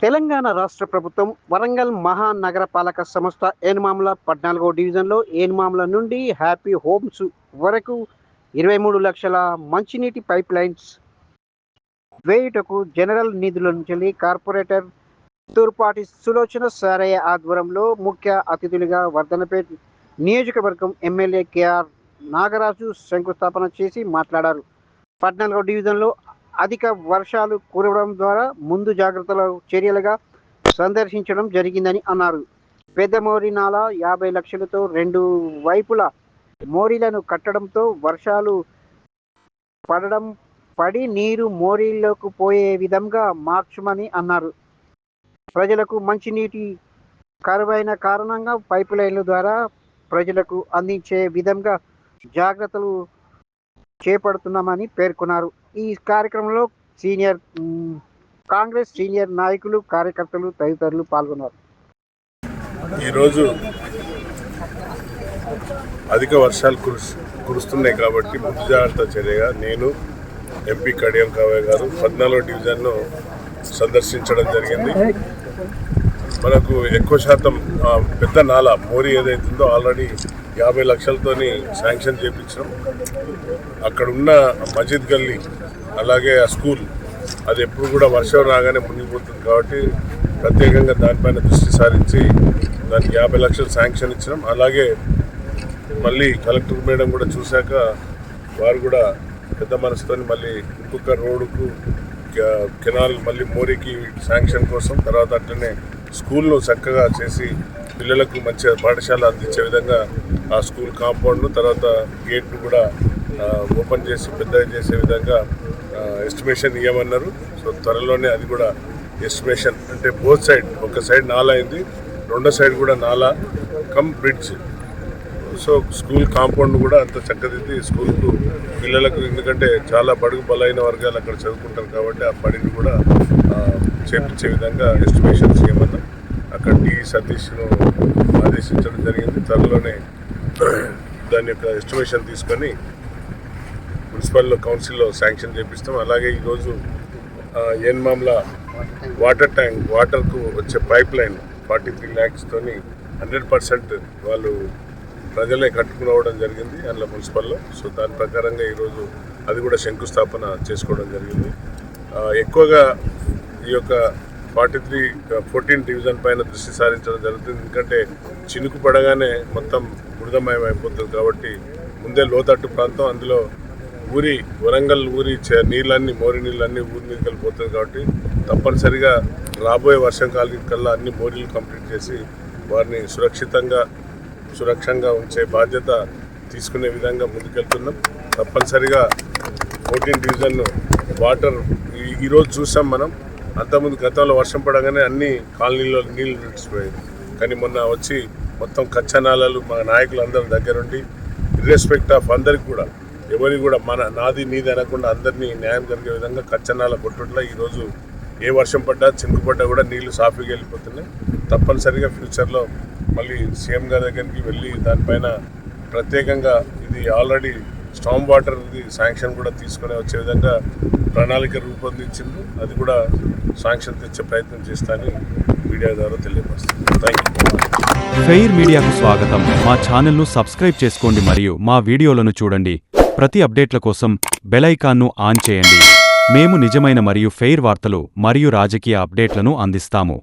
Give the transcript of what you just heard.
తెలంగాణ రాష్ట్ర ప్రభుత్వం వరంగల్ మహానగరపాలక సంస్థ ఏనుమాముల పద్నాలుగో డివిజన్లో ఏనుమాముల నుండి హ్యాపీ హోమ్స్ వరకు ఇరవై మూడు లక్షల మంచినీటి పైప్ లైన్స్ వేయుటకు జనరల్ నిధుల నుంచి కార్పొరేటర్ తూర్పాటి సులోచన సారయ్య ఆధ్వర్యంలో ముఖ్య అతిథులుగా వర్ధనపేట నియోజకవర్గం ఎమ్మెల్యే కేఆర్ నాగరాజు శంకుస్థాపన చేసి మాట్లాడారు. పద్నాలుగో డివిజన్లో అధిక వర్షాలు కురవడం ద్వారా ముందు జాగ్రత్తల చర్యలుగా సందర్శించడం జరిగిందని అన్నారు. పెద్ద మోరి నాల యాభై లక్షలతో రెండు వైపుల మోరీలను కట్టడంతో వర్షాలు పడడం పడి నీరు మోరీల్లోకి పోయే విధంగా మార్చమని అన్నారు. ప్రజలకు మంచినీటి కరువైన కారణంగా పైపు లైన్ల ద్వారా ప్రజలకు అందించే విధంగా జాగ్రత్తలు చేపడుతున్నామని పేర్కొన్నారు. ఈ కార్యక్రమంలో సీనియర్ కాంగ్రెస్ సీనియర్ నాయకులు కార్యకర్తలు తదితరులు పాల్గొన్నారు. ఈరోజు అధిక వర్షాలు కురుస్ కురుస్తున్నాయి కాబట్టి ముందు జాగ్రత్త చర్యగా నేను ఎంపీ కడియం కావయ్య గారు పద్నాలుగో డివిజన్ను సందర్శించడం జరిగింది. మనకు ఎక్కువ శాతం పెద్ద నాల మోరీ ఏదైతుందో ఆల్రెడీ యాభై లక్షలతోని శాంక్షన్ చేయించడం అక్కడ ఉన్న మజిద్ గల్లీ అలాగే ఆ స్కూల్ అది ఎప్పుడు కూడా వర్షం రాగానే మునిగిపోతుంది కాబట్టి ప్రత్యేకంగా దానిపైన దృష్టి సారించి దానికి యాభై లక్షలు శాంక్షన్ ఇచ్చినాం. అలాగే మళ్ళీ కలెక్టర్ మేడం కూడా చూశాక వారు కూడా పెద్ద మనసుతోని మళ్ళీ ఇంకొక రోడ్డుకు క- కెనాల్ మళ్ళీ మోరీకి శాంక్షన్ కోసం తర్వాత అట్లనే స్కూల్ను చక్కగా చేసి పిల్లలకు మంచిగా పాఠశాల అందించే విధంగా ఆ స్కూల్ కాంపౌండ్ను తర్వాత గేట్ను కూడా ఓపెన్ చేసి పెద్దగా చేసే విధంగా ఎస్టిమేషన్ ఇవ్వమన్నారు సో త్వరలోనే అది కూడా ఎస్టిమేషన్ అంటే బోత్ సైడ్ ఒక సైడ్ నాలా అయింది రెండో సైడ్ కూడా నాలా cum bridge. So school compound కూడా అంత చక్కదిద్ది స్కూల్కు పిల్లలకు ఎందుకంటే చాలా బడుగు బలైన వర్గాలు అక్కడ చదువుకుంటారు కాబట్టి ఆ పనిని కూడా చేపించే విధంగా ఎస్టిమేషన్ చేయమన్నాం అక్కడ డి సతీష్ను ఆదేశించడం జరిగింది. త్వరలోనే దాని యొక్క ఎస్టిమేషన్ తీసుకొని మున్సిపల్ కౌన్సిల్లో శాంక్షన్ చేపిస్తాం. అలాగే ఈరోజు ఎన్మామ్ల వాటర్ ట్యాంక్ వాటర్కు వచ్చే పైప్ లైన్ ఫార్టీ త్రీ ల్యాక్స్తోని హండ్రెడ్ పర్సెంట్ వాళ్ళు ప్రజలే కట్టుకునవడం జరిగింది అందులో మున్సిపల్లో. సో దాని ప్రకారంగా ఈరోజు అది కూడా శంకుస్థాపన చేసుకోవడం జరిగింది. ఎక్కువగా ఈ యొక్క ఫార్టీ త్రీ ఫోర్టీన్ డివిజన్ పైన దృష్టి సారించడం జరుగుతుంది. ఎందుకంటే చినుకు పడగానే మొత్తం బురదమయం అయిపోతుంది కాబట్టి ముందే లోతట్టు ప్రాంతం అందులో ఊరి వరంగల్ ఊరి చే- నీళ్ళన్నీ మోరి నీళ్ళన్నీ ఊరి మీదకి వెళ్ళిపోతుంది కాబట్టి తప్పనిసరిగా రాబోయే వర్షం కాలం కల్లా అన్ని మోరీలు కంప్లీట్ చేసి వారిని సురక్షితంగా సురక్షంగా ఉంచే బాధ్యత తీసుకునే విధంగా ముందుకెళ్తున్నాం. తప్పనిసరిగా ఫోర్టీన్ డివిజన్ వాటర్ ఈరోజు చూసాం మనం. అంతకుముందు గతంలో వర్షం పడగానే అన్ని కాలనీలో నీళ్ళు నిలిచిపోయాయి. కానీ మొన్న వచ్చి మొత్తం కచ్చనాలలు మా నాయకులు అందరి దగ్గరుండి ఇర్రెస్పెక్ట్ ఆఫ్ అందరికి కూడా ఎవరి కూడా మన నాది నీది అనకుండా అందరినీ న్యాయం జరిగే విధంగా కచ్చనాల కొట్టుట్లో ఈరోజు ఏ వర్షం పడ్డా చినుకు పడ్డా కూడా నీళ్ళు సాఫీగా వెళ్ళిపోతున్నాయి. తప్పనిసరిగా ఫ్యూచర్లో మళ్ళీ సీఎం గారి దగ్గరికి వెళ్ళి దానిపైన ప్రత్యేకంగా ఇది ఆల్రెడీ స్టామ్ వాటర్ది శాంక్షన్ కూడా తీసుకుని వచ్చే విధంగా ప్రణాళిక రూపొందించింది అది కూడా శాంక్షన్ తెచ్చే ప్రయత్నం చేస్తానని మీడియా ద్వారా తెలియపరుస్తుంది. థ్యాంక్ యూ ఫెయిర్ మీడియాకు స్వాగతం. మా ఛానల్ను సబ్స్క్రైబ్ చేసుకోండి మరియు మా వీడియోలను చూడండి. ప్రతి అప్డేట్ల కోసం బెలైకాన్ను ఆన్ చేయండి. మేము నిజమైన మరియు ఫెయిర్ వార్తలు మరియు రాజకీయ అప్డేట్లను అందిస్తాము.